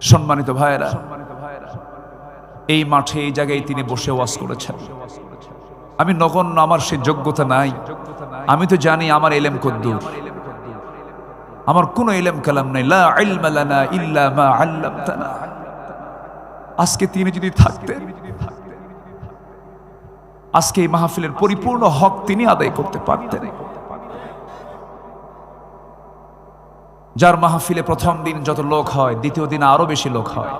সম্মানিত ভাইয়েরা, এই মাঠে, এই জায়গায় তিনি বসে ওয়াজ করেছেন। আমি নগণ্য, আমার সে যোগ্যতা নাই। আমি তো জানি আমার এলেম কদ্দুর। আমার কোনো এলেম কালাম নাই। আজকে তিনি যদি থাকতেন, আজকে এই মাহফিলের পরিপূর্ণ হক তিনি আদায় করতে পারতেন। যার মাহফিলে প্রথম দিন যত লোক হয়, দ্বিতীয় দিন আরও বেশি লোক হয়।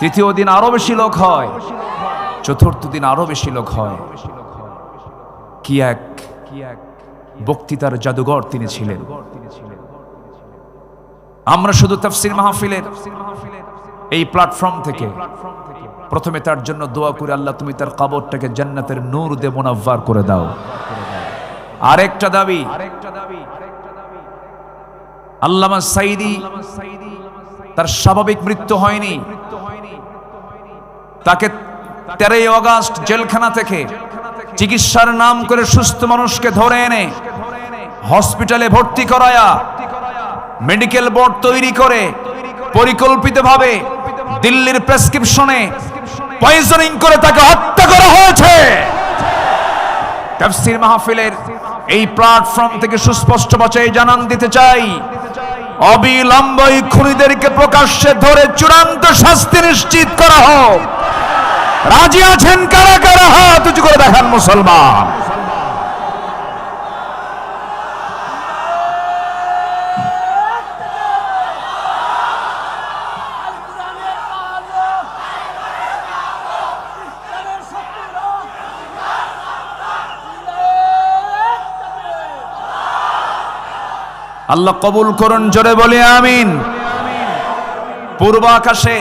তৃতীয় দিন আরও বেশি লোক হয়, চতুর্থ দিন আরও বেশি লোক হয়। কি এক বক্তৃতার জাদুঘর তিনি ছিলেন। আমরা শুধু তফসির মাহফিলের এই প্ল্যাটফর্ম থেকে প্রথমে তার জন্য দোয়া করে আল্লাহ তুমি তার কবরটাকে জান্নাতের নূর দে মোনাব্বার করে দাও। আরেকটা দাবি আরেকটা দাবি আল্লামা সাইদি, তার স্বাভাবিক মৃত্যু হয়নি। তাকে তেরোই অগাস্ট জেলখানা থেকে চিকিৎসার নাম করে সুস্থ মানুষকে ধরে এনে হসপিটালে ভর্তি করায়া মেডিকেল বোর্ড তৈরি করে পরিকল্পিতভাবে দিল্লির প্রেসক্রিপশনে পয়জনিং করে তাকে হত্যা করা হয়েছে। মাহফিলের এই প্ল্যাটফর্ম থেকে সুস্পষ্ট বাচাই জানান দিতে চাই। অবিলম্বই খুনিদেরকে প্রকাশ্যে ধরে চূড়ান্ত শাস্তি নিশ্চিত করা হোক। রাজি আছেন কারা কারা? হাত উঁচু করে দেখান মুসলমান। আল্লাহ কবুল করুন, জোরে বলে আমিন। পূর্ব আকাশে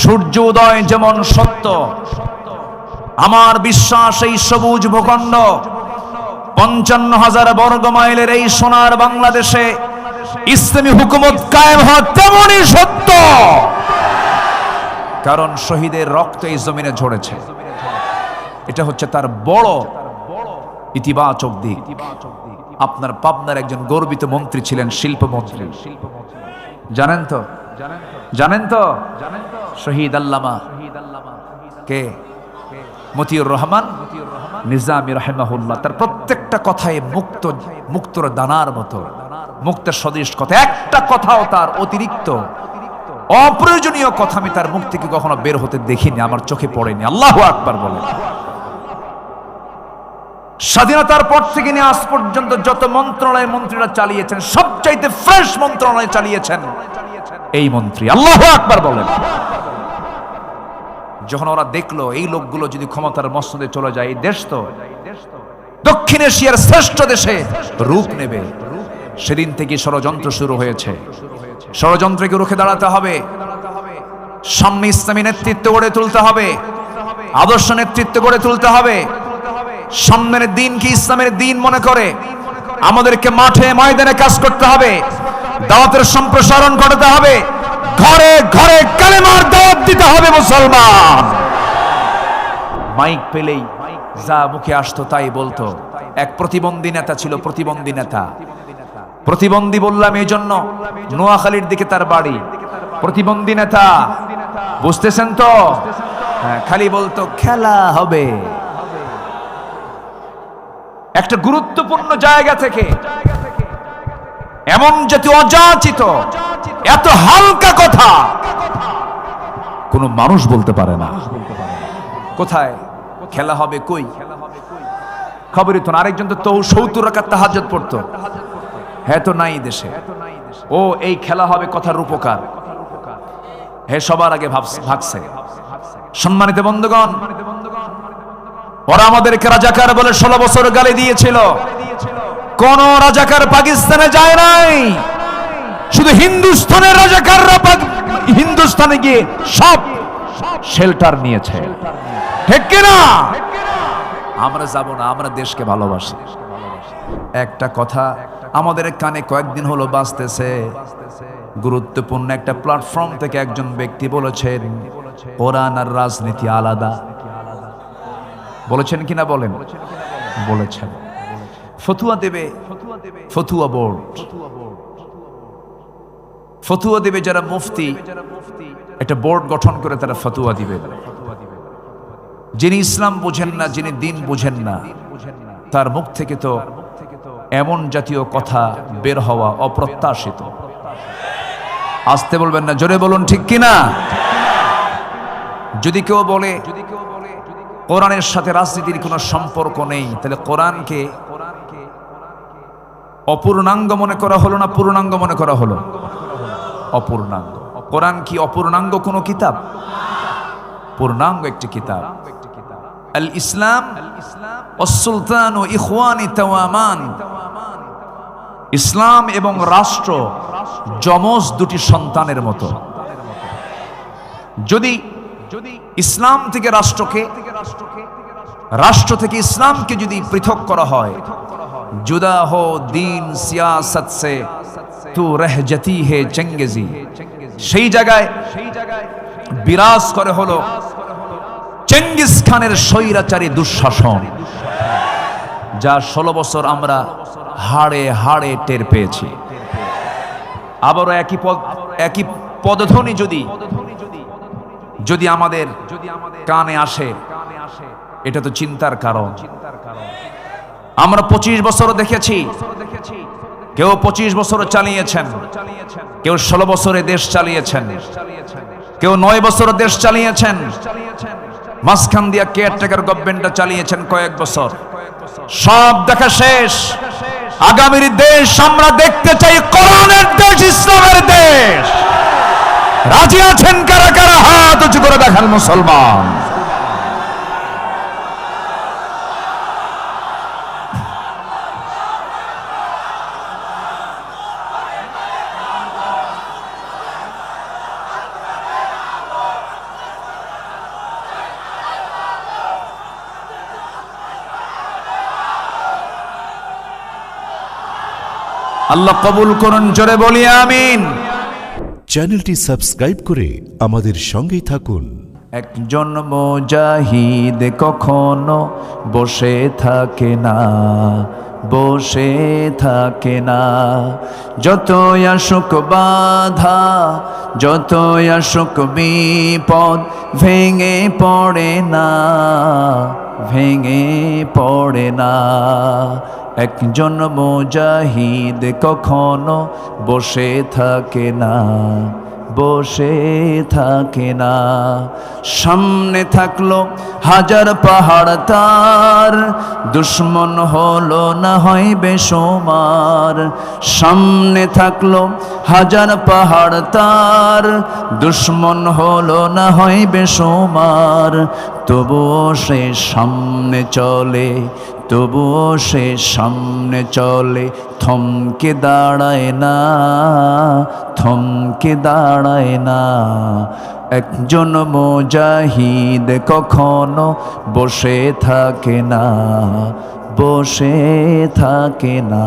সূর্য উদয় যেমন সত্য, আমার বিশ্বাস এই সবুজ ভূখণ্ড পঞ্চান্ন হাজার বর্গ মাইলের এই সোনার বাংলাদেশে ইসলামী হুকুমত কায়েম হওয়া তেমনই সত্য। কারণ শহীদের রক্ত এই জমিনে ঝরেছে। এটা হচ্ছে তার বড় ইতিবাচক দিক। আপনার পাবনার একজন গর্বিত মন্ত্রী ছিলেন, শিল্পমন্ত্রী। জানেন তো? জানেন তো? শহীদ আল্লামা। কে? মতিউর রহমান। নিজামি রহমাহুল্লাহ। তার প্রত্যেকটা কথায় মুক্ত, মুক্তর দানার মতো। মুক্তের সদৃশ কথা। একটা কথাও তার অতিরিক্ত। অপ্রয়োজনীয় কথা আমি তার মুখ থেকে কখনো বের হতে দেখিনি, আমার চোখে পড়েনি। আল্লাহ আকবার বলে। স্বাধীনতার পর থেকে নিয়ে আজ পর্যন্ত যত মন্ত্রণালয় মন্ত্রীরা চালিয়েছেন, সবচাইতে ফ্রেশ মন্ত্রণালয় চালিয়েছেন এই মন্ত্রী। আল্লাহ আকবার বলেন। যখন ওরা দেখল, এই লোকগুলো যদি ক্ষমতার মসনদে চলে যায়, এই দেশ তো, দক্ষিণ এশিয়ার শ্রেষ্ঠ দেশে রূপ নেবে। সেদিন থেকে ষড়যন্ত্র শুরু হয়েছে। ষড়যন্ত্রকে রুখে দাঁড়াতে হবে। সামনে ইসলামী নেতৃত্ব গড়ে তুলতে হবে। আদর্শ নেতৃত্ব গড়ে তুলতে হবে। সামনের দিনকে ইসলামের দিন মনে করে? আমাদেরকে মাঠে ময়দানে কাজ করতে হবে দাওয়াতের সম্প্রসারণ ঘটাতে হবে ঘরে ঘরে কালেমার দাওয়াত দিতে হবে মুসলমান। মাইক পেলেই যা মুখে আসতো তাই বলতো। এক প্রতিবন্ধী নেতা ছিল প্রতিবন্ধী নেতা। প্রতিবন্ধী বললাম এই জন্য নোয়াখালীর দিকে তার বাড়ি। প্রতিবন্ধী নেতা বুঝতেছেন তো? হ্যাঁ, খালি বলতো খেলা হবে। একটা গুরুত্বপূর্ণ জায়গা থেকে, এমন জাতি অযাচিত, এত হালকা কথা কোন মানুষ বলতে পারে না। কোথায়? খেলা হবে কই? খবরই তো। আরেকজন তো তৌ সত্তর রাখার তাহাজত পড়তো। হ্যাঁ তো নাই দেশে। ও, এই খেলা হবে কথার রূপকার। হে সবার আগে ভাবছে ভাগছে। সম্মানিত বন্ধুগণ ওরা আমাদেরকে রাজাকার বলে ষোলো বছর গালি দিয়েছিল। কোন রাজাকার পাকিস্তানে যায় নাই। শুধু হিন্দুস্তানের রাজাকাররা হিন্দুস্তানে গিয়ে সব শেল্টার নিয়েছে। ঠিক কিনা আমরা যাব না, আমরা দেশকে ভালোবাসি। একটা কথা আমাদের কানে কয়েকদিন হলো বাঁচতেছে গুরুত্বপূর্ণ একটা প্ল্যাটফর্ম থেকে একজন ব্যক্তি বলেছেন কোরআন আর রাজনীতি আলাদা। বলেছেন কিনা বলেন? বলেছেন। ফতুয়া দেবে, ফতুয়া বোর্ড। ফতুয়া দেবে যারা মুফতি, একটা বোর্ড গঠন করে তারা ফতুয়া দিবে। যিনি ইসলাম বুঝেন না, যিনি দিন বুঝেন না, তার মুখ থেকে তো এমন জাতীয় কথা বের হওয়া অপ্রত্যাশিত। আসতে বলবেন না, জোরে বলুন ঠিক কিনা? যদি কেউ বলে কোরআনের সাথে রাজনীতির কোনো সম্পর্ক নেই। তাহলে কোরআনকে অপূর্ণাঙ্গ মনে করা হলো না পূর্ণাঙ্গ মনে করা হলো? অপূর্ণাঙ্গ। কোরআন কি অপূর্ণাঙ্গ কোনো কিতাব? পূর্ণাঙ্গ একটি কিতাব। আল ইসলাম সুলতান ও ইখওয়ানি তাওয়ামান। ইসলাম এবং রাষ্ট্র যমজ দুটি সন্তানের মতো। যদি যদি ইসলাম থেকে রাষ্ট্রকে, রাষ্ট্র থেকে ইসলামকে যদি পৃথক করা হয়, জুদা হো দিন সিয়াসত সে, তু রহ জতি হে চেঙ্গেজি। সেই জায়গায় বিরাজ করে হলো চেঙ্গিস খানের স্বৈরাচারী দুঃশাসন, যা ষোলো বছর আমরা হাড়ে হাড়ে টের পেয়েছি। আবারও একই পদ, একই পদধ্বনি যদি যদি আমাদের যদি আমাদের কানে আসে, এটা তো চিন্তার কারণ। আমরা পঁচিশ বছর দেখেছি, কেউ পঁচিশ বছর চালিয়েছেন, কেউ ষোলো বছরে দেশ চালিয়েছেন, কেউ নয় বছর দেশ চালিয়েছেন। মাঝখান দিয়া কেয়ারটেকার গভর্নমেন্টটা চালিয়েছেন কয়েক বছর। সব দেখা শেষ। আগামীর দেশ আমরা দেখতে চাই কোরআনের দেশ, ইসলামের দেশ। রাজি আছেন কারা কারা? হাত উঁচু করে দেখান মুসলমান। আল্লাহ কবুল করুন, জোরে বলি, আমিন। চ্যানেলটি সাবস্ক্রাইব করে আমাদের সঙ্গেই থাকুন। একজন মুজাহিদ কখনো বসে থাকে না, বসে থাকে না। যত আসুক বাধা যত আসুক বিপদ, ভেঙে পড়ে না, ভেঙে পড়ে না। একজন মুজাহিদ কখনো বসে থাকে না, বসে থাকে না। সামনে থাকল হাজার পাহাড়, তার দুশ্মন হলো না হয় বেসমার সামনে থাকল হাজার পাহাড়, তার দুশ্মন হলো না হয় বেসমার তবুও সে সামনে চলে তবুও সে সামনে চলে, থমকে দাঁড়ায় না, থমকে দাঁড়ায় না। একজন মুজাহিদ কখনো বসে থাকে না, বসে থাকে না।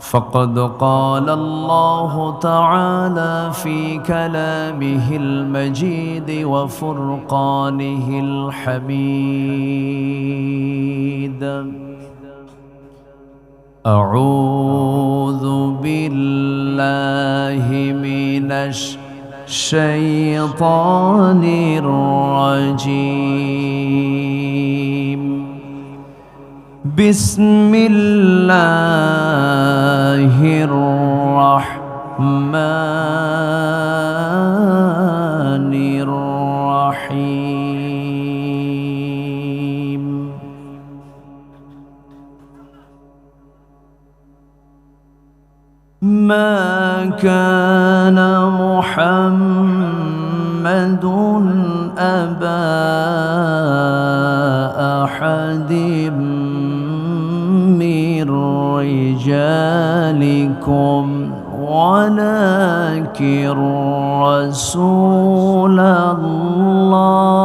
فقد قال الله تعالى في كلامه المجيد وفرقانه الحميد. أعوذ بالله من الشيطان الرجيم. بسم الله الرحمن الرحيم. ما كان محمد أبا أحد ولكن رسول الله.